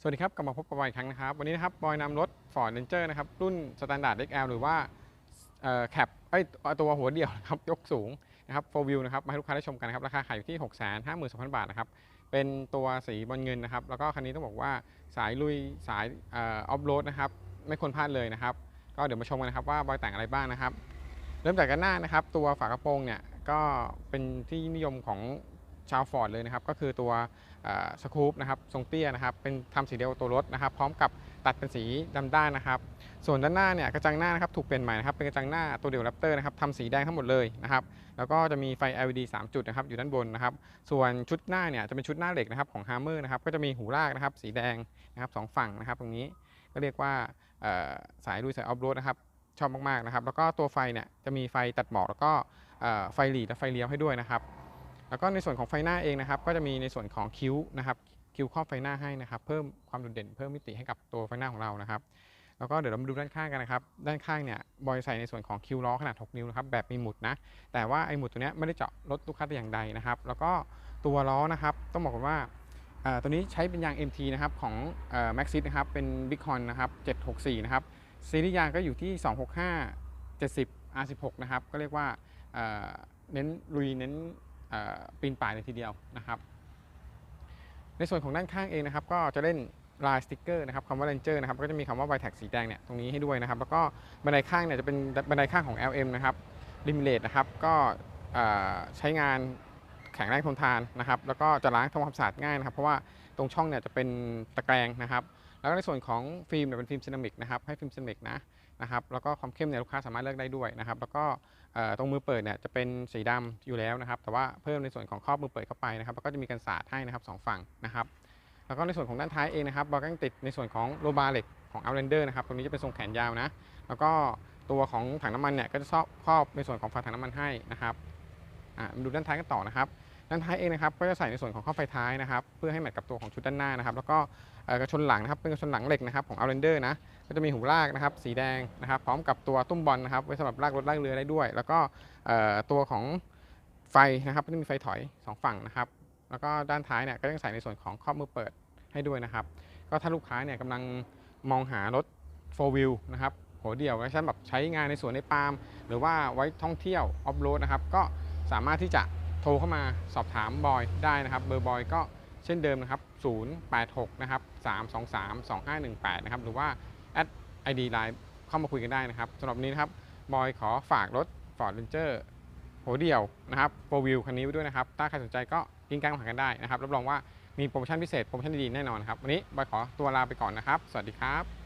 สวัสดีครับกลับมาพบกับบอยอีกครั้งนะครับ วันนี้นะครับบอยนำรถ Ford Ranger นะครับรุ่น Standard XL หรือว่าแคปไอตัวหัวเดี่ยวนะครับยกสูงนะครับ4 wheel นะครับมาให้ลูกค้าได้ชมกันนะครับราคาขายอยู่ที่ 6 5 2 0 0 0 บาทนะครับเป็นตัวสีบอลเงินนะครับแล้วก็คันนี้ต้องบอกว่าสายลุยสายออฟโรดนะครับไม่ควรพลาดเลยนะครับ ก็เดี๋ยวมาชมกันนะครับว่าบอยแต่งอะไรบ้างนะครับ เริ่มจากกันหน้านะครับ ตัวฝากระโปรงเนี่ยก็เป็นที่นิยมของ ชาวฟอร์ดเลยนะครับก็คือตัวสกู๊ปนะครับทรงเตี้ยนะครับเป็นทำสีเดียวตัวรถนะครับ พร้อมกับตัดเป็นสีดำด้านนะครับ ส่วนด้านหน้าเนี่ยกระจังหน้านะครับถูกเปลี่ยนใหม่นะครับเป็นกระจังหน้าตัวเดียวแรปเตอร์นะครับทำสีแดงทั้งหมดเลยนะครับแล้วก็จะมีไฟ LED 3 จุดนะครับอยู่ด้านบนนะครับ ส่วนชุดหน้าเนี่ยจะเป็นชุดหน้าเหล็กนะครับของ Hammer นะครับก็จะมีหูลากนะครับสีแดงนะครับสองฝั่งนะครับตรงนี้ก็เรียกว่าสายลุยสายออฟโรดนะครับชอบมากๆนะครับแล้วก็ตัวไฟเนี่ยจะมีไฟตัดหมอกแล้วก็ไฟหลีดและไฟเลี้ยวให้ด้วยนะครับ แล้วก็ในส่วนของไฟหน้าเองนะครับ ก็จะมีในส่วนของคิ้วนะครับคิ้วครอบไฟหน้าให้นะครับ เพิ่มความโดดเด่นเพิ่มมิติให้กับตัวไฟหน้าของเรานะครับ แล้วก็เดี๋ยวเรามาดูด้านข้างกันนะครับ ด้านข้างเนี่ยบอยใส่ในส่วนของคิ้วล้อขนาด 6 นิ้วนะครับแบบมีหมุดนะ แต่ว่าไอ้หมุดตัวนี้ไม่ได้เจาะรถลูกค้าแต่อย่างใดนะครับ แล้วก็ตัวล้อนะครับ ต้องบอกก่อนว่าตัวนี้ใช้เป็นยาง MT นะครับของแม็กซิสนะครับเป็น Big Con นะครับ764 นะครับซีรีส์ยางก็อยู่ที่ 265 70 R16 นะครับก็เรียกว่าเน้นลุยเน้น ปีนป่ายเลยทีเดียวนะครับในส่วนของด้านข้างเองนะครับก็จะเล่นลายสติกเกอร์นะครับคำว่า Ranger นะครับก็จะมีคำว่า v i t e c สีแดงเนี่ยตรงนี้ให้ด้วยนะครับแล้วก็บันไดข้างเนี่ยจะเป็นบันไดข้างของ LM นะครับลิมิเลตนะครับก็ใช้งานแข็งแรงทนทานนะครับแล้วก็จะล้างทำความสะอาดง่ายนะครับ เพราะว่าตรงช่องเนี่ยจะเป็นตะแกรงนะครับ แล้วก็ในส่วนของฟิล์มเนี่ยเป็นฟิล์มเซรามิกนะครับให้ฟิล์มเซรามิกนะนะครับแล้วก็ความเข้มเนี่ยลูกค้าสามารถเลือกได้ด้วยนะครับแล้วก็ตรงมือเปิดเนี่ยจะเป็นสีดำอยู่แล้วนะครับแต่ว่าเพิ่มในส่วนของครอบมือเปิดเข้าไปนะครับแล้วก็จะมีกันสาดให้นะครับสองฝั่งนะครับแล้วก็ในส่วนของด้านท้ายเองนะครับเราก็ยังติดในส่วนของโลบาร์เหล็กของ Outlander นะครับตรงนี้จะเป็นทรงแขนยาวนะแล้วก็ตัวของถังน้ำมันเนี่ยก็จะครอบในส่วนของฝาถังน้ำมันให้นะครับอะมาดูด้านท้ายกันต่อนะครับ ด้านท้ายเองนะครับก็จะใส่ในส่วนของข้อไฟท้ายนะครับเพื่อให้แมทกับตัวของชุดด้านหน้านะครับแล้วก็กระชนหลังนะครับเป็นกระชนหลังเหล็กนะครับของ Outlander นะก็จะมีหูลากนะครับสีแดงนะครับพร้อมกับตัวตุ้มบอลนะครับไว้สำหรับลากรถลากเรือได้ด้วย แล้วก็ตัวของไฟนะครับก็จะมีไฟถอยสองฝั่งนะครับแล้วก็ด้านท้ายเนี่ยก็ยังใส่ในส่วนของครอบมือเปิดให้ด้วยนะครับก็ถ้าลูกค้าเนี่ยกำลังมองหารถ 4 wheel นะครับหัวเดี่ยวไว้ใช้แบบใช้งานในสวนในปาล์มหรือว่าไว้ท่องเที่ยวออฟโรดนะครับก็สามารถที่จะ โทรเข้ามาสอบถามบอยได้นะครับ เบอร์บอยก็เช่นเดิมนะครับ 086 นะครับ 323 2518 นะครับ หรือว่าแอด ID Line เข้ามาคุยกันได้นะครับสำหรับนี้นะครับ บอยขอฝากรถ Ford Ranger หัวเดี่ยวนะครับ4 wheel คันนี้ไว้ด้วยนะครับ ถ้าใครสนใจก็กินกลางหากันได้นะครับ รับรองว่ามีโปรโมชั่นพิเศษ โปรโมชั่นดีๆ แน่นอนครับ วันนี้บอยขอตัวลาไปก่อนนะครับ สวัสดีครับ